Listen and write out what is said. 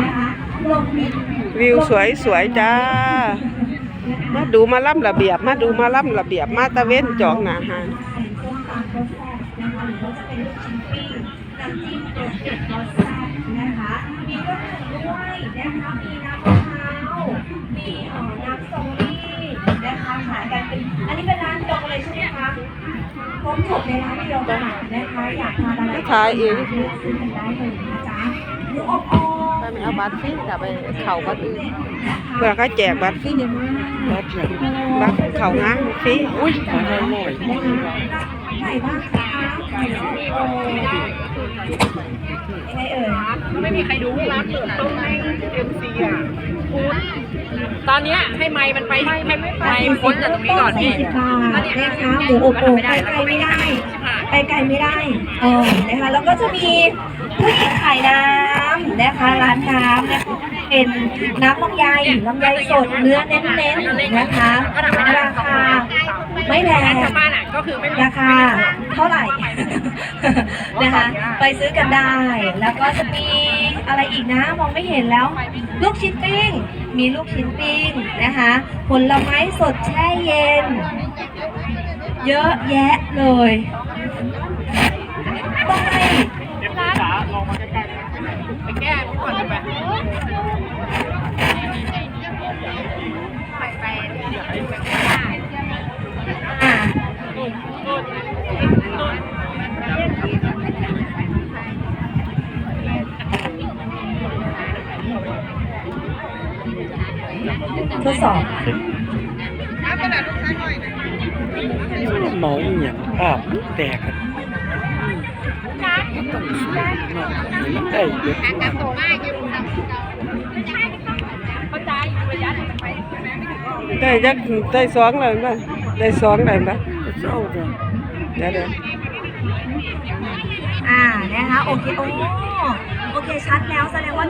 นะคะลงมิดวิวสวยสวยจ้า มาดูมาล่ำระเบียบ มาดูมาล่ำระเบียบ มาตะเว้นจองหนาหานเป็นพวกตามรสแซ่บนะคะหรือว่าจะเป็นลูกชิ้นปิ้งน้ำจิ้มรสเด็ดรสแซ่บนะคะมีเครื่องดื่มด้วยนะคะมีน้ำมะพร้าวมีเอ่อน้ำสตรอเบอรี่นะคะขายกันเป็นอันนี้เป็นร้านตรงเลยใช่ไหมคะครบจบในร้านเดียวกันนะคะอยากทานอะไรขายเองเลือกซื้อกันได้เลยนะจ๊ะหมูอบโอ่งไปไม่ เอาบัตรฟรีจะไปเข่าบัตรอื่นเพื่อเขาแจกบัตรฟรีบัตรบัตรเข่างานฟรีอุ้ยไหนบ้าหนโอ้ยังไม่มีใครดูรับเปิดต้องให้เอ็มซีอะคุณตอนนี้ให้ไม้มันไปให้ไม้พ้นจากตรงนี้ก่อนพี่สี่สิบบาทนะคะหมูอบโอ่งไปไกลไม่ได้ ไปไกลไม่ได้เออนะคะแล้วก็จะมีผู้หญิงขายน้ำนะคะ ร้านน้ำนะคะ เป็นน้ำลำไยลำไยสดเนื้อเน้นๆนะคะ ราคาไม่แพงก็คือไม่ราคาเท่าไหร่นะคะ ไปซื้อกันได้ แล้วก็จะมีอะไรอีกนะมองไม่เห็นแล้ว ลูกชิ้นปิ้ง มีลูกชิ้นปิ้งนะคะผลไม้สดแช่เย็น เยอะแยะเลยต้องไป ทดสอบเมาอย่างภาพแตกกันได้เยอะมากเข้าใจระยะมันไปได้ยักได้สองเลยป่ะได้สองเลยป่ะเศร้าจังเดี๋ยวเดี๋ยวอ่านะคะโอเคโอ้โอเคชัดแล้วแสดงว่า